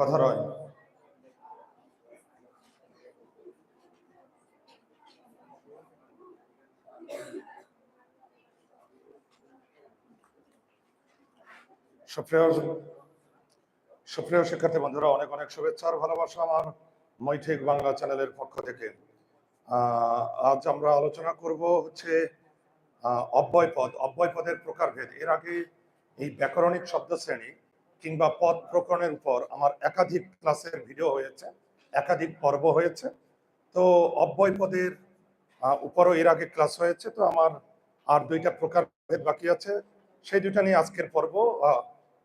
কথা রয়। সুপ্রিয় সুপ্রিয় শিক্ষার্থী বন্ধুরা, অনেক অনেক শুভেচ্ছা আর ভালোবাসা আমার মৈঠিক বাংলা চ্যানেলের পক্ষ থেকে। আজ আমরা আলোচনা করব হচ্ছে অব্যয় পদ, অব্যয় পদের প্রকারভেদ। এর আগে এই ব্যাকরণিক শব্দ শ্রেণি কিংবা পদ প্রকরণের উপর আমার একাধিক ক্লাসের ভিডিও হয়েছে, একাধিক পর্ব হয়েছে। তো অব্যয় পদের উপরও এর আগে ক্লাস হয়েছে, তো আমার আর দুইটা প্রকারভেদ বাকি আছে। সেই দুইটা নিয়ে আজকের পর্ব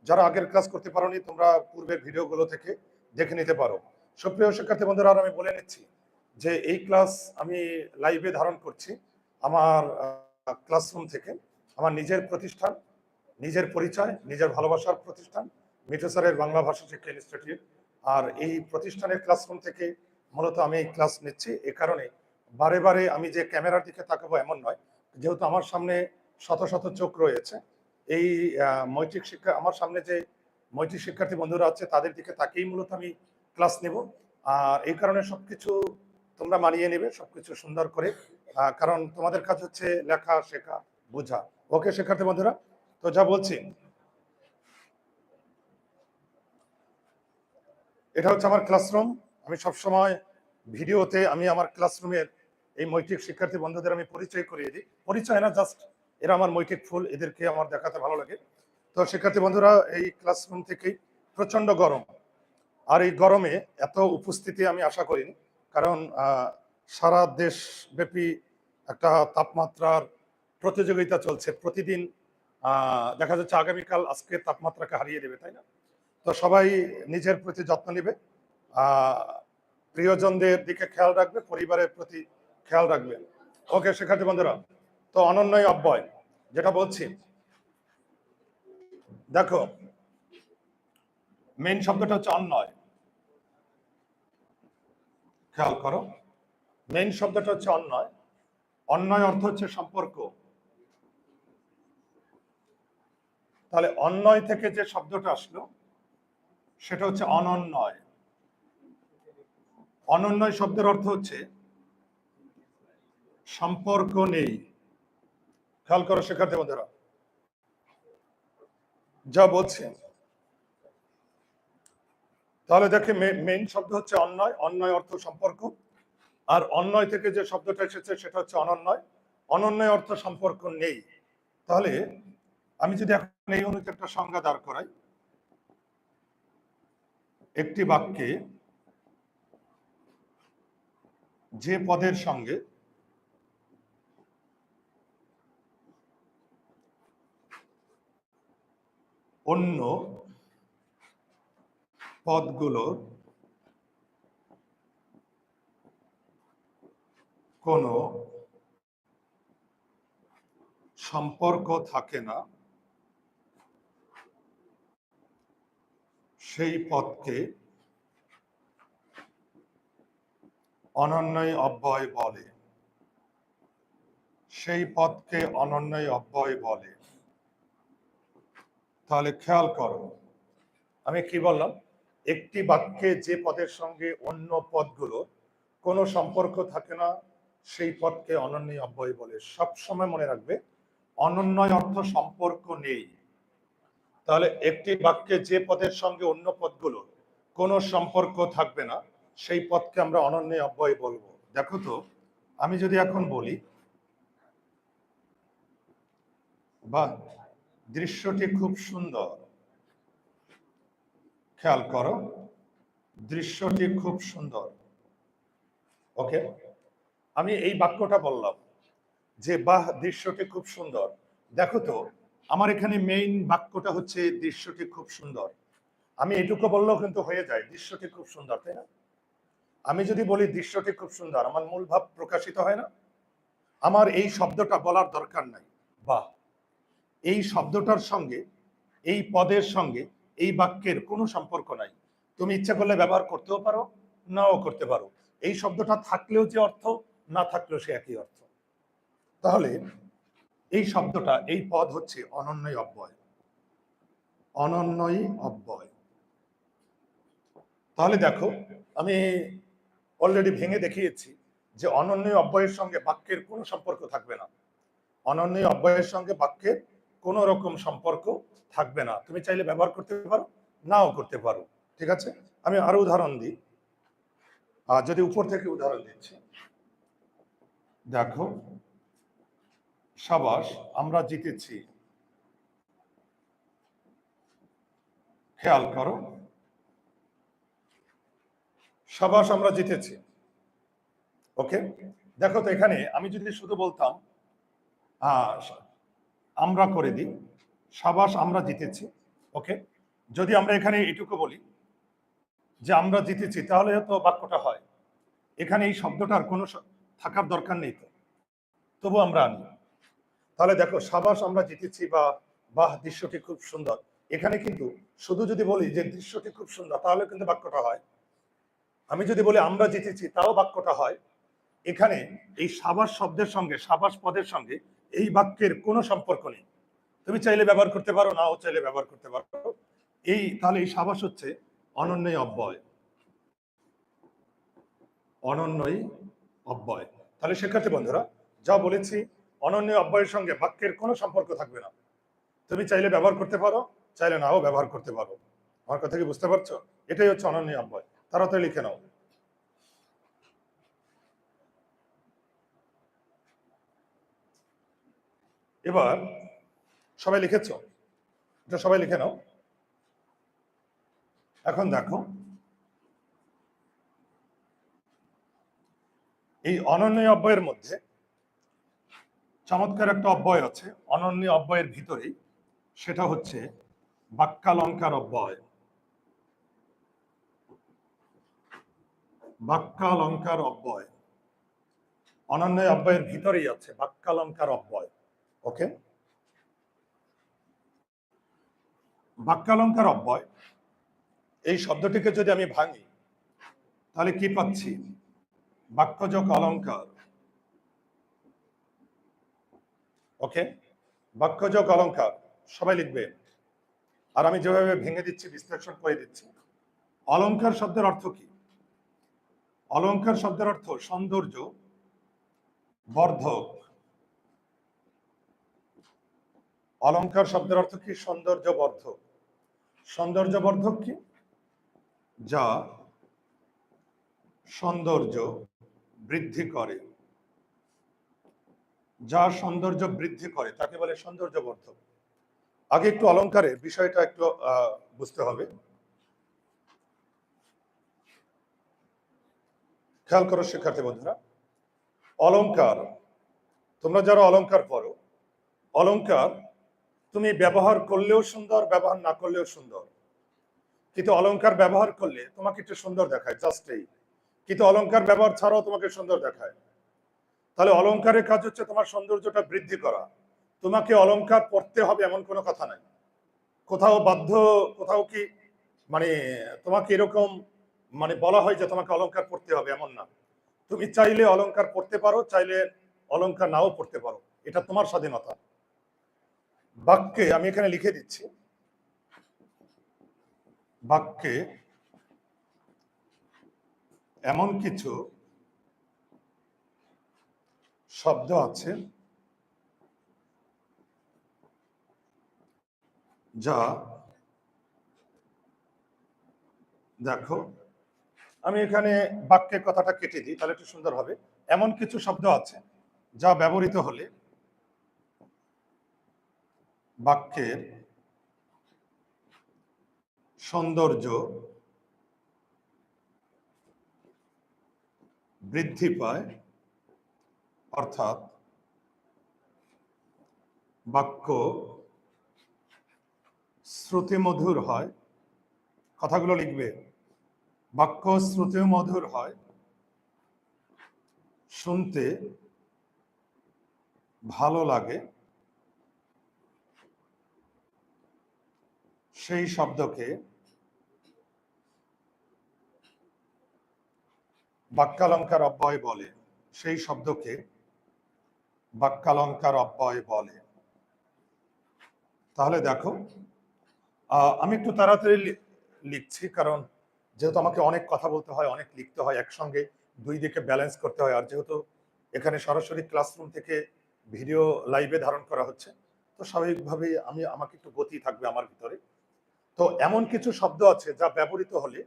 যারা আগের ক্লাস করতে পারোনি, তোমরা পূর্বের ভিডিওগুলো থেকে দেখে নিতে পারো। সুপ্রিয় শিক্ষার্থী বন্ধুরা, আর আমি বলে নিচ্ছি যে এই ক্লাস আমি লাইভে ধারণ করছি আমার ক্লাসরুম থেকে। আমার নিজের প্রতিষ্ঠান, নিজের পরিচয়, নিজের ভালোবাসার প্রতিষ্ঠান মিঠু স্যারের বাংলা ভাষা শিক্ষা ইনস্টিটিউট আর এই প্রতিষ্ঠানের ক্লাসরুম থেকে মূলত আমি এই ক্লাস নিচ্ছি। এ কারণে বারে বারে আমি যে ক্যামেরার দিকে তাকাবো এমন নয়, যেহেতু আমার সামনে শত শত চোখ রয়েছে। এই মৈত্রিক শিক্ষা, আমার সামনে যে মৈত্রিক শিক্ষার্থী বন্ধুরা আছে, তাদের দিকে তাকেই মূলত আমি ক্লাস নেব। আর এই কারণে সবকিছু তোমরা মানিয়ে নেবে, সবকিছু সুন্দর করে। কারণ তোমাদের কাজ হচ্ছে লেখা, শেখা, বোঝা। ওকে শিক্ষার্থী বন্ধুরা, তো যা বলছি এটা হচ্ছে আমার ক্লাসরুম আমি সবসময় ভিডিওতে আমি আমার ক্লাসরুমের এই মৈত্রিক শিক্ষার্থী বন্ধুদের আমি পরিচয় করিয়ে দিই। পরিচয় না জাস্ট এরা আমার মৈত্রিক ফুল, এদেরকে আমার দেখাতে ভালো লাগে। তো শিক্ষার্থী বন্ধুরা, এই ক্লাসরুম থেকেই প্রচণ্ড গরম। আর এই গরমে এত উপস্থিতি আমি আশা করিনি। কারণ সারা দেশব্যাপী একটা তাপমাত্রার প্রতিযোগিতা চলছে। প্রতিদিন দেখা যাচ্ছে আগামীকাল আজকে তাপমাত্রাকে হারিয়ে দেবে, তাই না? তো সবাই নিজের প্রতি যত্ন নেবে। প্রিয়জনদের দিকে খেয়াল রাখবে, পরিবারের প্রতি খেয়াল রাখবে। ওকে, শিক্ষার্থী বন্ধুরা, তো অনন্যই অব্যয়, যেটা বলছি। দেখো মেন শব্দটা হচ্ছে অন্যয়। খেয়াল করো মেন শব্দটা হচ্ছে অন্যয়। অন্যয় অর্থ হচ্ছে সম্পর্ক। তাহলে অন্যয় থেকে যে শব্দটা আসলো সেটা হচ্ছে অনন্যয়। অনন্যয় শব্দের অর্থ হচ্ছে সম্পর্ক নেই। খেয়াল করো শিক্ষার্থী বন্ধুরা। যা বলছে। তাহলে দেখে মেইন শব্দ হচ্ছে অন্যয় অন্যয় অর্থ সম্পর্ক। আর অন্যয় থেকে যে শব্দটা এসেছে সেটা হচ্ছে অনন্যয়। অনন্যয় অর্থ সম্পর্ক নেই। তাহলে আমি যদি এখন এই একটা সংজ্ঞা দাঁড় করাই একটি বাক্যে যে পদের সঙ্গে অন্য পদগুলোর কোনো সম্পর্ক থাকে না সেই পদকে অনন্যই অব্যয় বলে। সেই পদকে অনন্যই অব্যয় বলে। তাহলে খেয়াল করো, আমি কি বললাম? একটি বাক্যে যে পদের সঙ্গে অন্য পদগুলো কোনো সম্পর্ক থাকে না, সেই পদকে অনন্যই অব্যয় বলে। সব সময় মনে রাখবে অনন্যয় অর্থ সম্পর্ক নেই। তাহলে একটি বাক্যে যে পদের সঙ্গে অন্য পদগুলো কোনো সম্পর্ক থাকবে না, সেই পদকে আমরা অনন্যই অব্যয় বলব। দেখো তো, আমি যদি এখন বলি, বা দৃশ্যটি খুব সুন্দর। খেয়াল করো, দৃশ্যটি খুব সুন্দর। ওকে? আমি এই বাক্যটা বললাম যে, বাহ, দৃশ্যটি খুব সুন্দর। দেখো তো আমার এখানে মেইন বাক্যটা হচ্ছে দৃশ্যটি খুব সুন্দর। আমি এটুকু বললেও কিন্তু হয়ে যায়, দৃশ্যটি খুব সুন্দর, তাই না? আমি যদি বলি দৃশ্যটি খুব সুন্দর, আমার মূল ভাব প্রকাশিত হয় না। আমার এই শব্দটা বলার দরকার নাই। বাহ! এই শব্দটার সঙ্গে, এই পদের সঙ্গে, এই বাক্যের কোনো সম্পর্ক নাই। তুমি ইচ্ছা করলে ব্যবহার করতেও পারো, নাও করতে পারো। এই শব্দটা থাকলেও যে অর্থ, না থাকলেও সে একই অর্থ। তাহলে এই শব্দটা, এই পদ হচ্ছে অনন্যই অব্যয়। অনন্যই অব্যয়। তাহলে দেখো, আমি অলরেডি ভেঙে দেখিয়েছি যে অনন্যই অব্যয়ের সঙ্গে বাক্যের কোনো সম্পর্ক থাকবে না। অনন্যই অব্যয়ের সঙ্গে বাক্যের কোনো রকম সম্পর্ক থাকবে না। তুমি চাইলে ব্যবহার করতে পারো, নাও করতে পারো। ঠিক আছে? আমি আরও উদাহরণ দিই। আর যদি উপর থেকে উদাহরণ দিচ্ছি। দেখো সাবাস, আমরা জিতেছি। খেয়াল করো। সাবাস, আমরা জিতেছি। ওকে? দেখো তো এখানে আমি যদি শুধু বলতাম আমরা করে দিই, সাবাস, আমরা জিতেছি, ওকে? যদি আমরা এখানে এটুকু বলি, যে আমরা জিতেছি, তাহলে তো বাক্যটা হয়। এখানে এই শব্দটার কোনো থাকার দরকার নেই তো। তবু আমরা আনি। তাহলে দেখো, সাবাস আমরা জিতেছি বা, বাহ, দৃশ্যটি খুব সুন্দর। এখানে কিন্তু শুধু যদি বলি যে দৃশ্যটি খুব সুন্দর তাহলে কিন্তু বাক্যটা হয়। আমি যদি বলি আমরা জিতেছি, তাও বাক্যটা হয়। এখানে এই সাবাস শব্দের সঙ্গে, সাবাস পদের সঙ্গে এই বাক্যের কোনো সম্পর্ক নেই। তুমি চাইলে ব্যবহার করতে পারো, নাও চাইলে ব্যবহার করতে পারো। এই, তাহলে এই সাবাস হচ্ছে অনন্যই অব্যয়। অনন্যই অব্যয়। তাহলে শিক্ষার্থী বন্ধুরা, যা বলেছি অনন্য অব্যয়ের সঙ্গে বাক্যের কোনো সম্পর্ক থাকবে না। তুমি চাইলে ব্যবহার করতে পারো, চাইলে নাও ব্যবহার করতে পারো। আমার কথা কি বুঝতে পারছ? এটাই হচ্ছে অনন্য অব্যয় তাড়াতাড়ি লিখে নাও। এবার সবাই লিখেছ? এটা সবাই লিখে নাও। এখন দেখো। এই অনন্য অব্যয়ের মধ্যে চমৎকার একটা অব্যয় আছে, অনন্য অব্যয়ের ভিতরেই। সেটা হচ্ছে বাক্যালঙ্কার অব্যয়। বাক্যালঙ্কার অব্যয়। অনন্য অব্যয়ের ভিতরেই আছে বাক্যালঙ্কার অব্যয়। ওকে বাক্যালঙ্কার অব্যয়, এই শব্দটিকে যদি আমি ভাঙি, তাহলে কি পাচ্ছি? বাক্যযোগ অলঙ্কার ওকে? বাক্যযোগ অলঙ্কার সবাই লিখবে। আর আমি যেভাবে ভেঙে দিচ্ছি, বিশ্লেষণ করে দিচ্ছি। অলঙ্কার শব্দের অর্থ কি? অলঙ্কার শব্দের অর্থ সৌন্দর্য, বর্ধক। অলঙ্কার শব্দের অর্থ কি? সৌন্দর্য বর্ধক। সৌন্দর্য বর্ধক কি? যা সৌন্দর্য বৃদ্ধি করে। যা সৌন্দর্য বৃদ্ধি করে, তাকে বলে সৌন্দর্য বর্ধক আগে একটু অলঙ্কারের বিষয়টা একটু বুঝতে হবে। খেয়াল করো, শিক্ষার্থী বন্ধুরা। অলংকার তোমরা যারা অলংকার পড়ো, অলঙ্কার তুমি ব্যবহার করলেও সুন্দর, ব্যবহার না করলেও সুন্দর। কিন্তু অলংকার ব্যবহার করলে তোমাকে একটু সুন্দর দেখায় জাস্ট এই। কিন্তু অলংকার ব্যবহার ছাড়াও তোমাকে সুন্দর দেখায়। তাহলে অলংকারের কাজ হচ্ছে তোমার সৌন্দর্যটা বৃদ্ধি করা। তোমাকে অলংকার পড়তে হবে এমন কোনো কথা নাই। কোথাও বাধ্য, কোথাও কি মানে তোমাকে এরকম মানে বলা হয় যে তোমাকে অলংকার পড়তে হবে এমন না। তুমি চাইলে অলংকার পড়তে পারো, চাইলে অলংকার নাও পড়তে পারো। এটা তোমার স্বাধীনতা। বাক্যে আমি এখানে লিখে দিচ্ছি। বাক্যে এমন কিছু শব্দ আছে। যা দেখো, আমি এখানে বাক্যের কথাটা কেটে দিই, তাহলে একটু সুন্দর হবে। এমন কিছু শব্দ আছে যা ব্যবহৃত হলে বাক্যের সৌন্দর্য বৃদ্ধি পায়। অর্থাৎ বাক্য শ্রুতিমধুর হয়। কথাগুলো লিখবে, বাক্য শ্রুতি মধুর হয়, শুনতে ভালো লাগে, সেই শব্দকে বাক্যালঙ্কার অব্যয় বলে, সেই শব্দকে বাক্যালঙ্কার অব্যয় বলে। তাহলে দেখো আমি একটু তাড়াতাড়ি লিখছি, কারণ যেহেতু আমাকে অনেক কথা বলতে হয়, অনেক লিখতে হয়, একসঙ্গে দুই দিকে ব্যালেন্স করতে হয়, আর যেহেতু এখানে সরাসরি ক্লাসরুম থেকে ভিডিও লাইভে ধারণ করা হচ্ছে, তো স্বাভাবিকভাবেই আমি, আমাকে একটু গতি থাকবে আমার ভিতরে। তো এমন কিছু শব্দ আছে যা ব্যবহৃত হলে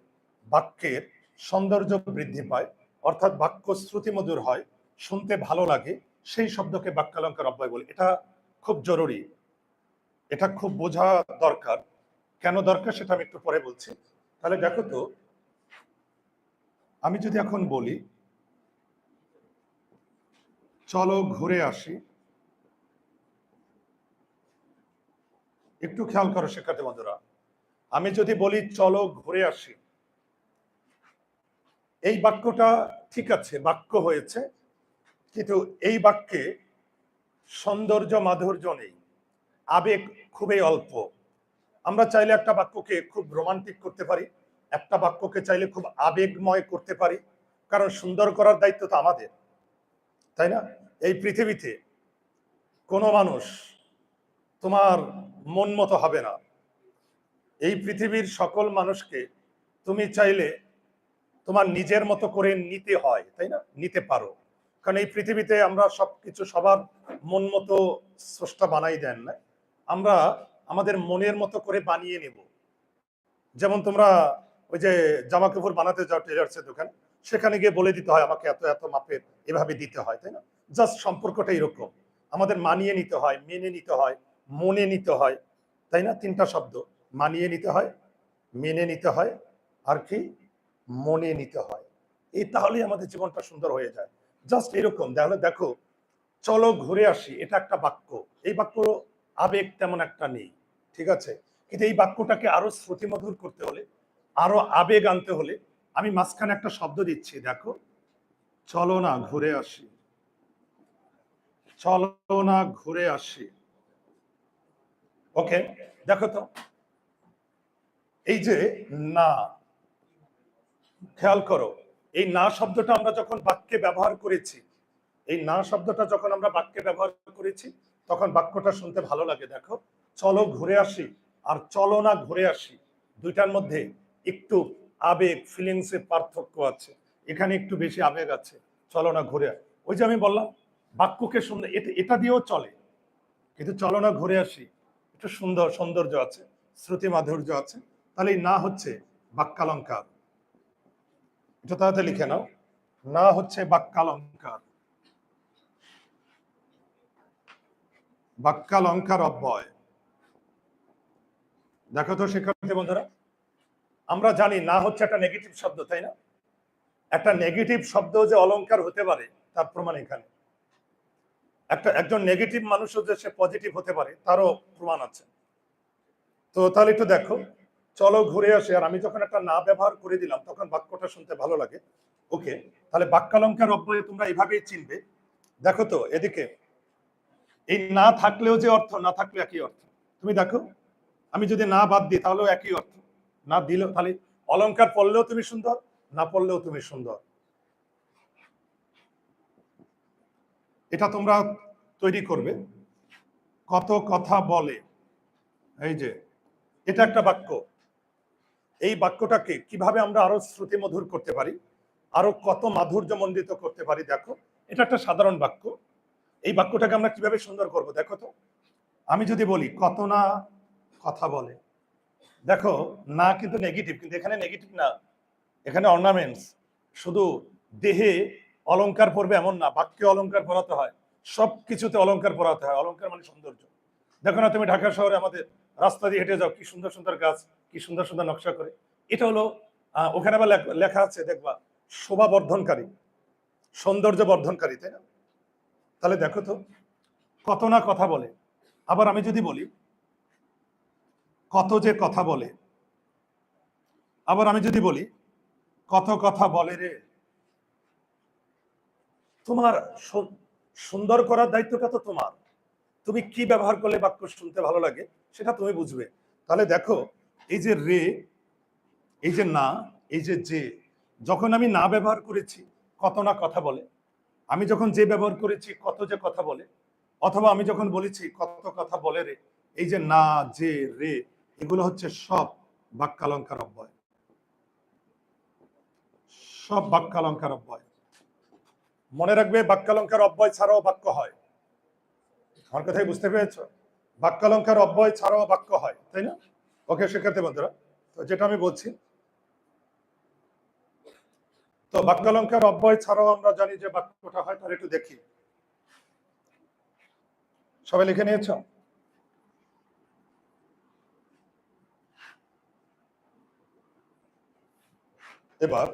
বাক্যের সৌন্দর্য বৃদ্ধি পায়, অর্থাৎ বাক্য শ্রুতিমধুর হয়, শুনতে ভালো লাগে সেই শব্দকে বাক্যালঙ্কার অব্যয় বলে। এটা খুব জরুরি। এটা খুব বোঝা দরকার। কেন দরকার সেটা আমি একটু পরে বলছি। তাহলে দেখো তো, আমি যদি এখন বলি, চলো ঘুরে আসি। একটু খেয়াল করো শিক্ষার্থী বন্ধুরা। আমি যদি বলি, চলো ঘুরে আসি। এই বাক্যটা ঠিক আছে, বাক্য হয়েছে। কিন্তু এই বাক্যে সৌন্দর্য মাধুর্য নেই। আবেগ খুবই অল্প। আমরা চাইলে একটা বাক্যকে খুব রোমান্টিক করতে পারি, একটা বাক্যকে চাইলে খুব আবেগময় করতে পারি, কারণ সুন্দর করার দায়িত্ব তো আমাদের, তাই না? এই পৃথিবীতে কোনো মানুষ তোমার মন মতো হবে না। এই পৃথিবীর সকল মানুষকে তুমি চাইলে তোমার নিজের মতো করে নিতে হয়, তাই না? নিতে পারো। কারণ এই পৃথিবীতে আমরা সবকিছু সবার মন মতো স্রষ্টা বানাই দেন না আমরা আমাদের মনের মতো করে বানিয়ে নেব। যেমন তোমরা ওই যে জামা কাপড় বানাতে যাও টেলার্সের দোকান, সেখানে গিয়ে বলে দিতে হয়, আমাকে এত এত মাপের এভাবে দিতে হয়, তাই না? জাস্ট সম্পর্কটা এরকম। আমাদের মানিয়ে নিতে হয়, মেনে নিতে হয়, মনে নিতে হয়, তাই না? তিনটা শব্দ। মানিয়ে নিতে হয়, মেনে নিতে হয়, আর কি? মনে নিতে হয়। এই তাহলেই আমাদের জীবনটা সুন্দর হয়ে যায়। জাস্ট এরকম। তাহলে দেখো, চলো ঘুরে আসি। এটা একটা বাক্য। এই বাক্য আবেগ তেমন একটা নেই। ঠিক আছে? কিন্তু এই বাক্যটাকে আরও শ্রুতিমধুর করতে হলে, আরও আবেগ আনতে হলে, আমি মাঝখানে একটা শব্দ দিচ্ছি। দেখো, চলো না ঘুরে আসি। চলো না ঘুরে আসি। ওকে দেখো তো। এই যে, না। খেয়াল করো। এই না শব্দটা আমরা যখন বাক্যে ব্যবহার করেছি, এই না শব্দটা যখন আমরা বাক্যে ব্যবহার করেছি, তখন বাক্যটা শুনতে ভালো লাগে। দেখো, চলো ঘুরে আসি আর চলো না ঘুরে আসি। দুইটার মধ্যে একটু আবেগ ফিলিংস এর পার্থক্য আছে। এখানে একটু বেশি আবেগ আছে। চলো না ঘুরে ওই যে আমি বললাম, বাক্যকে সুন্দর, এটা দিয়েও চলে। কিন্তু চলো না ঘুরে আসি, একটু সুন্দর, সৌন্দর্য আছে, শ্রুতি মাধুর্য আছে। তাহলে না হচ্ছে বাক্যালঙ্কার। তাড়াতাড়ি লিখে নাও। না হচ্ছে বাক্যালঙ্কার। বাক্যালঙ্কার অব্যয়। দেখো তো শিক্ষার্থী বন্ধুরা, আমরা জানি না হচ্ছে একটা নেগেটিভ শব্দ, তাই না? একটা নেগেটিভ শব্দ যে অলঙ্কার হতে পারে, তার প্রমাণ এখানে। একটা, একজন নেগেটিভ মানুষও যে সে পজিটিভ হতে পারে, তারও প্রমাণ আছে। তো তাহলে একটু দেখো। চলো ঘুরে আসে। আর আমি যখন একটা না ব্যবহার করে দিলাম, তখন বাক্যটা শুনতে ভালো লাগে। ওকে, তাহলে বাক্যালঙ্কার অব্যয়ে তোমরা এইভাবেই চিনবে। দেখো তো, এদিকে। এই না থাকলেও যে অর্থ, না থাকলে একই অর্থ। তুমি দেখো, আমি যদি না বাদ দিই, তাহলেও একই অর্থ। না দিলেও, তাহলে অলংকার পড়লেও তুমি সুন্দর, না পড়লেও তুমি সুন্দর। এটা তোমরা তৈরি করবে। কত কথা বলে। এই যে, এটা একটা বাক্য। এই বাক্যটাকে কীভাবে আমরা আরও শ্রুতি মধুর করতে পারি? আরও কত মাধুর্য মণ্ডিত করতে পারি দেখো? এটা একটা সাধারণ বাক্য। এই বাক্যটাকে আমরা কীভাবে সুন্দর করব দেখো তো? আমি যদি বলি, কত না কথা বলে। দেখো, না কিন্তু নেগেটিভ কিন্তু এখানে নেগেটিভ না। এখানে অর্নামেন্টস শুধু দেহে অলংকার পড়বে এমন না, বাক্যে অলংকার পড়াতে হয়। সব কিছুতে অলংকার পড়াতে হয়। অলংকার মানে সৌন্দর্য। দেখো না, তুমি ঢাকা শহরে আমাদের রাস্তা দিয়ে হেঁটে যাও, কি সুন্দর সুন্দর গাছ, কি সুন্দর সুন্দর নকশা করে। এটা হলো ওখানে আবার লেখ- আছে, দেখবা শোভা বর্ধনকারী সৌন্দর্য বর্ধনকারী তাই না? তাহলে দেখো তো, কত না কথা বলে। আবার আমি যদি বলি, কত যে কথা বলে। আবার আমি যদি বলি, কত কথা বলে রে। তোমার সুন্দর করার দায়িত্বটা তো তোমার। তুমি কি ব্যবহার করলে বাক্য শুনতে ভালো লাগে, সেটা তুমি বুঝবে। তাহলে দেখো, এই যে রে, এই যে না, এই যে যে, যখন আমি না ব্যবহার করেছি, কত না কথা বলে, আমি যখন যে ব্যবহার করেছি, কত যে কথা বলে, অথবা আমি যখন বলেছি, কত কথা বলে রে, এই যে না, যে, রে, এগুলো হচ্ছে সব বাক্যালঙ্কার অব্যয়। সব বাক্যালঙ্কার অব্যয়। মনে রাখবে, বাক্যালঙ্কার অব্যয় ছাড়াও বাক্য হয়। আমার কথাই বুঝতে পেরেছ? বাক্যালঙ্কার অব্যয় ছাড়াও বাক্য হয়, তাই না? ওকে, শিক্ষার্থী বন্ধুরা, তো যেটা আমি বলছি, তো বাক্যালঙ্কার অব্যয় ছাড়াও আমরা জানি যে বাক্যটা হয় তার একটু দেখি। সবাই লিখে নিয়েছ? এবার,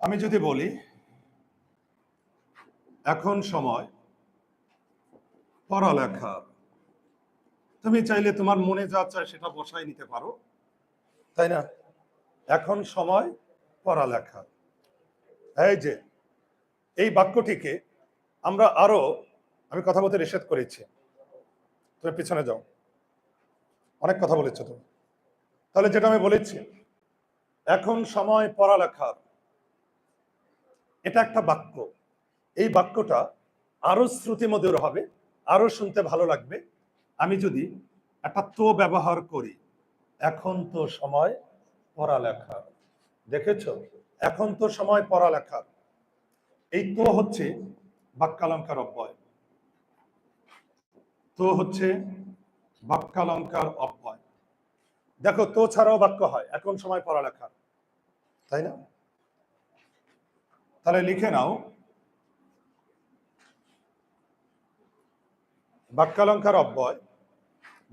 আমি যদি বলি এখন সময় পড়ালেখা। তুমি চাইলে তোমার মনে যা চায় সেটা বসাই নিতে পারো। তাই না? এখন সময় পড়ালেখা। এই যে, এই বাক্যটিকে আমরা আরও, আমি কথা বলতে নিষেধ করেছি। তুমি পিছনে যাও। অনেক কথা বলেছ তুমি। তাহলে যেটা আমি বলেছি, এখন সময় পড়ালেখার এটা একটা বাক্য। এই বাক্যটা আরও শ্রুতিমধুর হবে, আরও শুনতে ভালো লাগবে। আমি যদি একটা তো ব্যবহার করি, এখন তো সময় পড়ালেখা দেখেছ? এখন তো সময় পড়ালেখার। এই তো হচ্ছে বাক্যালঙ্কার অব্যয়। তো হচ্ছে বাক্যালঙ্কার অব্যয়। দেখো, তো ছাড়াও বাক্য হয়, এখন সময় পড়ালেখার। তাই না? তাহলে লিখে নাও বাক্যালঙ্কার অব্যয়,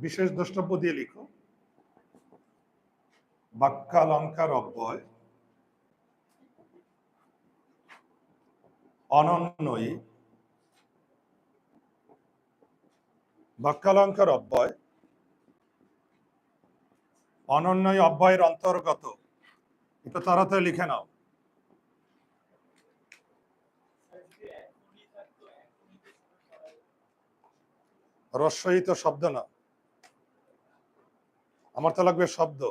বিশেষ দ্রষ্টব্য দিয়ে লিখো। বাক্যালঙ্কার অব্যয়, অনন্যই, বাক্যালঙ্কার অব্যয়, অনন্যই অব্যয়ের অন্তর্গত। একটু তাড়াতাড়ি লিখে নাও। রস্বহিত শব্দ না। আমার তো লাগবে শব্দ।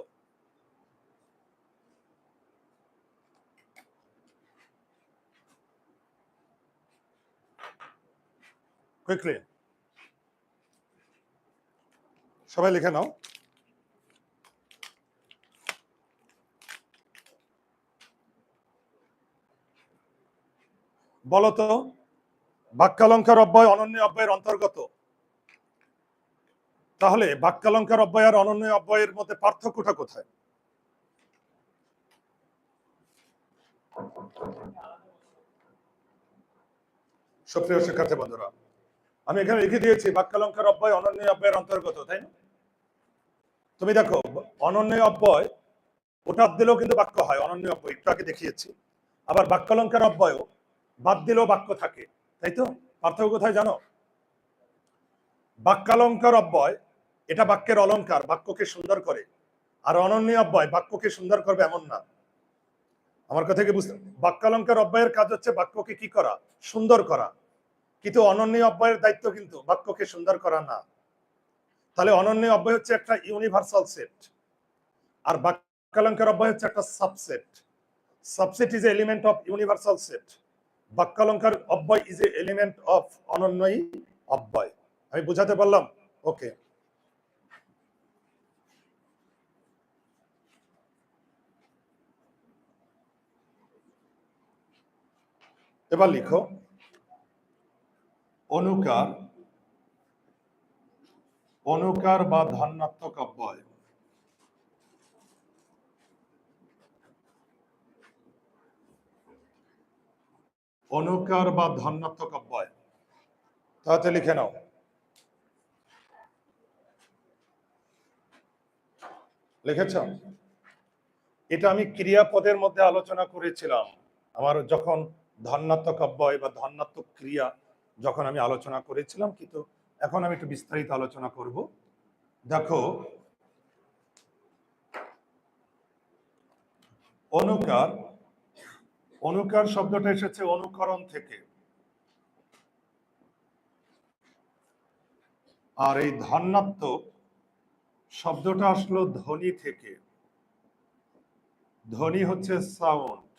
কুইকলি সবাই লিখে নাও। বলতো বাক্যালঙ্কার অব্যয়, অনন্য অব্যয়ের অন্তর্গত। তাহলে বাক্যালঙ্কার অব্যয় আর অনন্য অব্যয়ের মধ্যে পার্থক্যটা কোথায়? সুপ্রিয় শিক্ষার্থী বন্ধুরা, আমি এখানে লিখে দিয়েছি বাক্যালঙ্কার অব্যয়, অনন্য অব্যয়ের অন্তর্গত, তাই না? তুমি দেখো, অনন্য অব্যয় ওটা দিলেও কিন্তু বাক্য হয়, অনন্য অব্যয়, একটু আগে দেখিয়েছি। আবার বাক্যালঙ্কার অব্যয় বাদ দিলেও বাক্য থাকে, তাই তো? পার্থক্য কোথায় জানো? বাক্যালঙ্কার অব্যয় এটা বাক্যের অলঙ্কার বাক্যকে সুন্দর করে। আর অনন্য অব্যয়, বাক্যকে সুন্দর করবে এমন না। আমার কথা কি বুঝতে বাক্যালঙ্কার অব্যয়ের কাজ হচ্ছে বাক্যকে কি করা? সুন্দর করা। কিন্তু অনন্য অব্যয়ের দায়িত্ব কিন্তু বাক্যকে সুন্দর করা না। তাহলে অনন্য অব্যয় হচ্ছে একটা ইউনিভার্সাল সেট আর বাক্যালঙ্কার অব্যয় হচ্ছে একটা subset subset is element of universal set বাক্যালঙ্কার অব্যয় ইজ এ এলিমেন্ট অফ অনন্যই অব্যয়। আমি বুঝাতে পারলাম? ওকে এবার লিখো। অনুকার অনুকার বা ধন্যাত্মক অব্যয়। অনুকার বা ধন্যাত্মক অব্যয়। তাতে লিখে নাও। লিখেছ? এটা আমি ক্রিয়াপদের মধ্যে আলোচনা করেছিলাম। আমার যখন ধন্যাত্মক অব্যয় বা ধন্যাত্মক ক্রিয়া যখন আমি আলোচনা করেছিলাম, কিন্তু এখন আমি একটু বিস্তারিত আলোচনা করব। দেখো, অনুকার অনুকার শব্দটা এসেছে অনুকরণ থেকে। আর এই ধন্যাত্মক শব্দটা আসলো ধ্বনি থেকে। ধ্বনি হচ্ছে সাউন্ড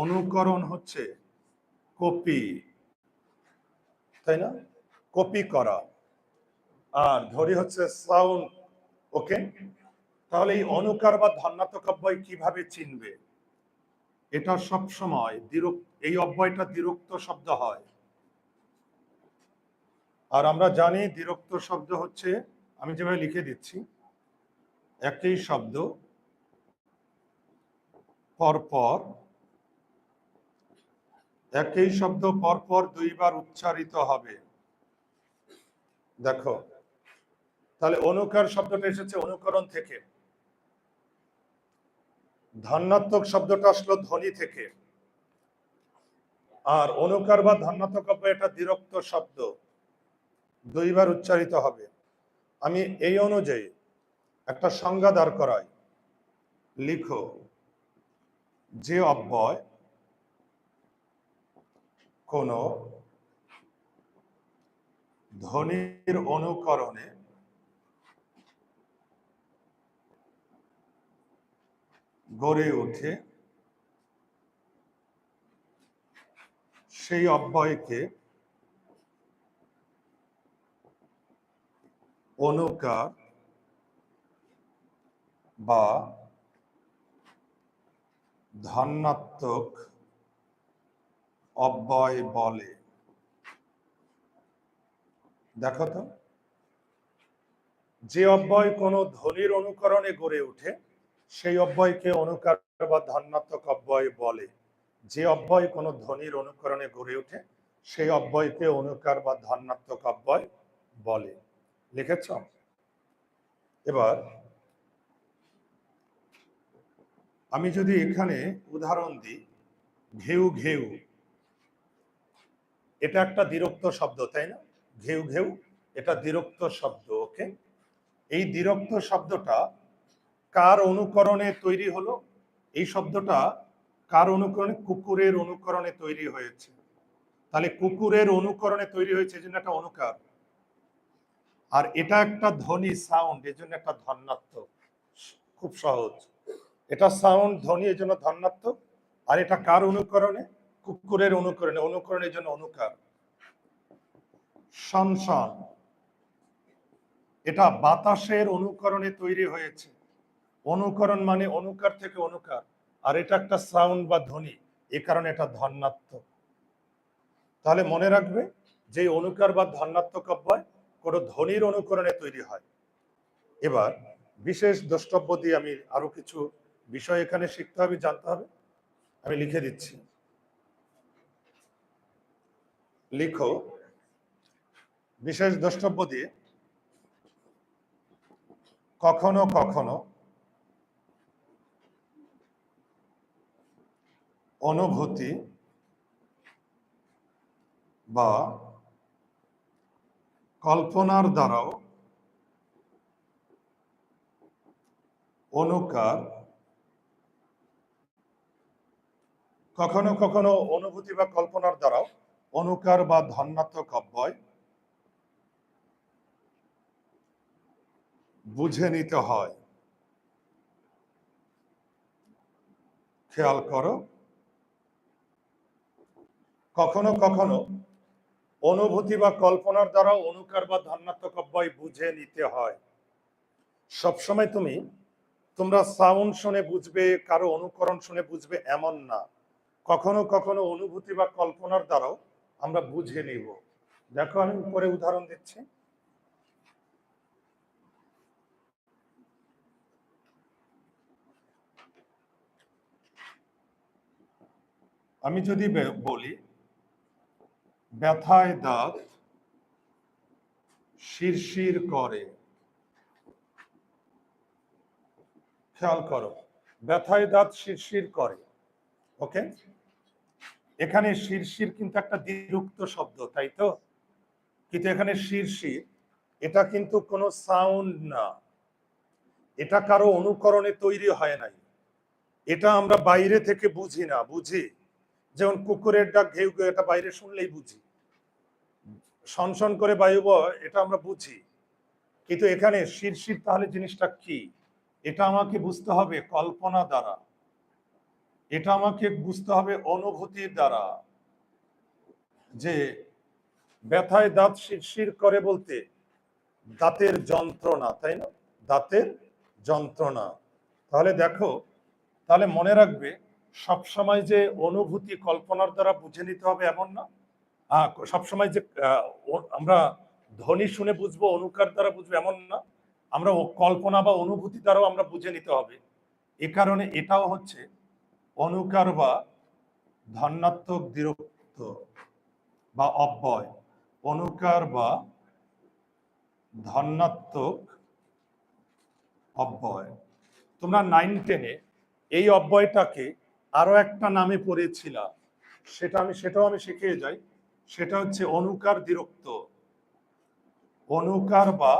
অনুকরণ হচ্ছে কপি, তাই না? কপি করা। আর ধরি হচ্ছে সাউন্ড, ওকে? তাহলে এই অনুকার বা ধন্যাত্মক অব্যয় কীভাবে চিনবে? এটা সব সময় এই অব্যয়টা দ্বিরুক্ত শব্দ হয়। আর আমরা জানি দ্বিরুক্ত শব্দ হচ্ছে, আমি যেভাবে লিখে দিচ্ছি, একই শব্দ, পরপর একই শব্দ পরপর দুইবার উচ্চারিত হবে। দেখো, তাহলে অনুকার শব্দটা এসেছে অনুকরণ থেকে। ধন্যাত্মক শব্দটা আসলো ধ্বনি থেকে। আর অনুকার বা ধন্যাত্মক এটা দ্বিরক্ত শব্দ। দুইবার উচ্চারিত হবে। আমি এই অনুযায়ী একটা সংজ্ঞা দাঁড় করাই। লিখো, যে অব্যয় কোন ধ্বনির অনুকরণে গড়ে ওঠে সেই অব্যয়কে অনুকার বা ধন্যাত্মক অব্যয় বলে। দেখো তো, যে অব্যয় কোনো ধ্বনির অনুকরণে গড়ে ওঠে, সেই অব্যয়কে অনুকার বা ধন্যাত্মক অব্যয় বলে। যে অব্যয় কোনো ধ্বনির অনুকরণে গড়ে ওঠে, সেই অব্যয়কে অনুকার বা ধন্যাত্মক অব্যয় বলে। লিখেছ? এবার, আমি যদি এখানে উদাহরণ দিই, ঘেউ ঘেউ এটা একটা দ্বিরক্ত শব্দ, তাই না? ঘেউ ঘেউ, এটা দ্বিরক্ত শব্দ, ওকে? এই দ্বিরক্ত শব্দটা কার অনুকরণে তৈরি হলো? এই শব্দটা কার অনুকরণে? কুকুরের অনুকরণে তৈরি হয়েছে। তাহলে কুকুরের অনুকরণে তৈরি হয়েছে জন্য একটা অনুকার। আর এটা একটা ধ্বনি, সাউন্ড, এই জন্য একটা ধন্যাত্মক খুব সহজ। এটা সাউন্ড, ধ্বনি, এই জন্য ধন্যাত্মক আর এটা কার অনুকরণে? কুকুরের অনুকরণে, অনুকরণের জন্য অনুকার। সনসন এটা বাতাসের অনুকরণে তৈরি হয়েছে। অনুকরণ মানে অনুকার থেকে অনুকার। আর এটা একটা সাউন্ড বা ধ্বনি। এ কারণে এটা ধন্যাত্মক তাহলে মনে রাখবে, যে অনুকার বা ধন্যাত্মক অব্যয় কোনো ধ্বনির অনুকরণে তৈরি হয়। এবার, বিশেষ দ্রষ্টব্য দিয়ে আমি আরও কিছু বিষয় এখানে শিখতে হবে, জানতে হবে। আমি লিখে দিচ্ছি। লিখো। বিশেষ দ্রষ্টব্য দিয়ে। কখনো কখনো অনুভূতি বা কল্পনার দ্বারাও অনুকার, কখনো কখনো অনুভূতি বা কল্পনার দ্বারাও অনুকার বা ধন্যাত্মক অব্যয় বুঝে নিতে হয়। খেয়াল করো। কখনো কখনো অনুভূতি বা কল্পনার দ্বারা অনুকার বা ধন্যাত্মক অব্যয় বুঝে নিতে হয়। সবসময় তুমি, তোমরা সাউন্ড শুনে বুঝবে, কারও অনুকরণ শুনে বুঝবে এমন না। কখনো কখনো অনুভূতি বা কল্পনার দ্বারাও আমরা বুঝে নিব। দেখো আমি উপরে উদাহরণ দিচ্ছি। আমি যদি বলি, ব্যথায় দাঁত শিরশির করে। খেয়াল করো, ব্যথায় দাঁত শিরশির করে ওকে এখানে শিরশির কিন্তু একটা দ্বিরুক্ত শব্দ, তাই তো? কিন্তু এখানে শিরশির, এটা কিন্তু কোনো সাউন্ড না। এটা কারও অনুকরণে তৈরি হয় নাই। এটা আমরা বাইরে থেকে বুঝি না, বুঝি? যেমন কুকুরের ডাক ঘেউ ঘেউ, এটা বাইরে শুনলেই বুঝি। সনসন করে বায়ু, এটা আমরা বুঝি। কিন্তু এখানে শিরশির তাহলে জিনিসটা কি? এটা আমাকে বুঝতে হবে কল্পনা দ্বারা। এটা আমাকে বুঝতে হবে অনুভূতির দ্বারা। যে ব্যথায় দাঁত শিরশির করে বলতে দাঁতের যন্ত্রণা, তাই না? দাঁতের যন্ত্রণা। তাহলে দেখো, তাহলে মনে রাখবে সবসময় যে অনুভূতি কল্পনার দ্বারা বুঝে নিতে হবে এমন না। সবসময় যে আমরা ধ্বনি শুনে বুঝব, অনুকার দ্বারা বুঝব এমন না। আমরা কল্পনা বা অনুভূতি দ্বারাও আমরা বুঝে নিতে হবে। এ কারণে এটাও হচ্ছে অনুকার বা ধন্যাত্মক দৃঢ়ত্ব বা অব্যয়। অনুকার বা ধন্যাত্মক অব্যয়। তোমরা নাইন টেনে এই অব্যয়টাকে আরও একটা নামে পড়েছিলা। সেটা আমি, সেটাও আমি শিখিয়ে যাই। সেটা হচ্ছে অনুকার দ্বিরুক্ত অনুকার বা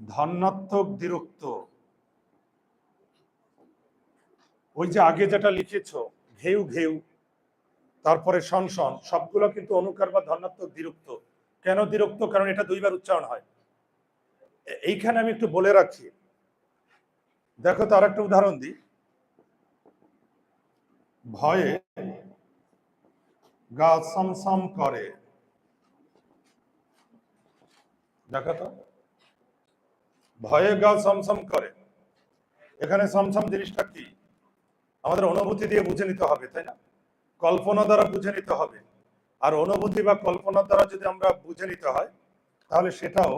ধন্যাত্মক দ্বিরুক্ত ওই যে আগে যেটা লিখেছ, ঘেউ ঘেউ, তারপরে শন সবগুলো কিন্তু অনুকার বা ধনাত্মক দ্বিরুক্ত কেন দ্বিরুক্ত কারণ এটা দুইবার উচ্চারণ হয়। এইখানে আমি একটু বলে রাখছি। দেখো তার একটা উদাহরণ দিই। ভয়ে গা সমসম করে। দেখো তো। ভয়ে গা সমসম করে। এখানে সমসম জিনিসটা কি? আমাদের অনুভূতি দিয়ে বুঝে নিতে হবে, তাই না? কল্পনা দ্বারা বুঝে নিতে হবে। আর অনুভূতি বা কল্পনা দ্বারা যদি আমরা বুঝে নিতে হয়, তাহলে সেটাও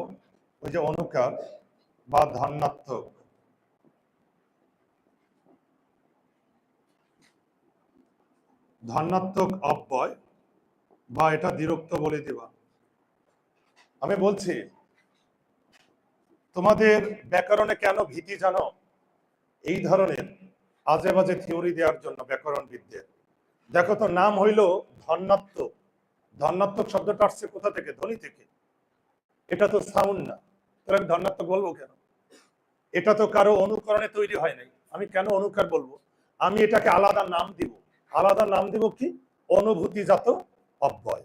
ওই যে অনুকার বা ধন্যাত্মক ধন্যাত্মক অব্যয় বা এটা দ্বিরুক্ত বলে দেওয়া। আমি বলছি, তোমাদের ব্যাকরণে কেন ভীতি জানো? এই ধরনের আজে বাজে থিওরি দেওয়ার জন্য ব্যাকরণবিদদের দেখো তো, নাম হইল ধন্যাত্মক ধন্যাত্মক শব্দটা আসছে কোথা থেকে? ধ্বনি থেকে। এটা তো সাউন্ড না। তাহলে আমি ধন্যাত্মক বলব কেন? এটা তো কারও অনুকরণে তৈরি হয় নাই। আমি কেন অনুকার বলব? আমি এটাকে আলাদা নাম দিব। আলাদা নাম দিব কি? অনুভূতিজাত অব্যয়।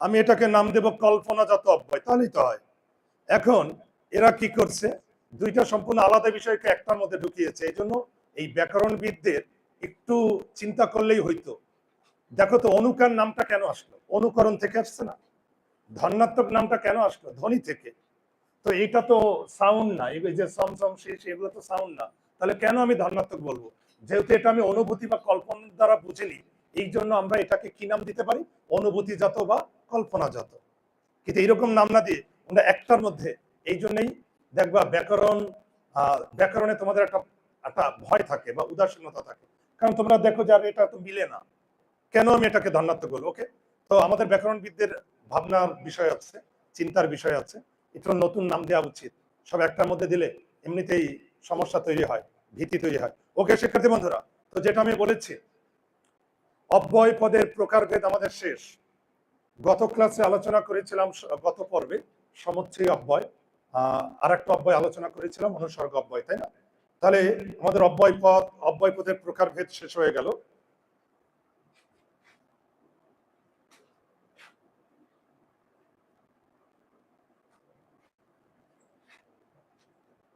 আমি এটাকে নাম দেব কল্পনাজাত অব্যয়। তাহলেই তো হয়। এখন এরা কি করছে? দুইটা সম্পূর্ণ আলাদা বিষয়কে একটার মধ্যে ঢুকিয়েছে। এই জন্য এই ব্যাকরণবিদদের একটু চিন্তা করলেই হইতো। দেখো তো, অনুকার নামটা কেন আসলো? অনুকরণ থেকে আসছে না। ধন্যাত্মক নামটা কেন আসলো? ধ্বনি থেকে। তো এটা তো সাউন্ড না। এই যে সম সম শেষ এগুলো তো সাউন্ড না। তাহলে কেন আমি ধন্যাত্মক বলব? যেহেতু এটা আমি অনুভূতি বা কল্পনার দ্বারা বুঝিনি, এই জন্য আমরা এটাকে কি নাম দিতে পারি? অনুভূতিজাত বা কল্পনাজাত। কিন্তু এইরকম নাম না দিয়ে আমরা একটার মধ্যে, এই জন্যই দেখবা ব্যাকরণ ব্যাকরণে তোমাদের একটা একটা ভয় থাকে বা উদাসীনতা থাকে। কারণ তোমরা দেখো যে আর এটা তো মিলে না। কেন আমি এটাকে ধন্যাত্মক বলব? ওকে তো আমাদের ব্যাকরণবিদদের ভাবনার বিষয় আছে, চিন্তার বিষয় আছে। এটা নতুন নাম দেওয়া উচিত। সব একটার মধ্যে দিলে এমনিতেই সমস্যা তৈরি হয়, ভীতি তৈরি হয়। ওকে শিক্ষার্থী বন্ধুরা, তো যেটা আমি বলেছি, অব্যয় পদের প্রকারভেদ আমাদের শেষ। গত ক্লাসে আলোচনা করেছিলাম গত পর্বে সমুচ্চয় অব্যয়। আর একটা অব্যয় আলোচনা করেছিলাম, অনুসর্গ অব্যয়, তাই না? তাহলে আমাদের অব্যয় পথ অব্যয় পথের প্রকারভেদ শেষ হয়ে গেল।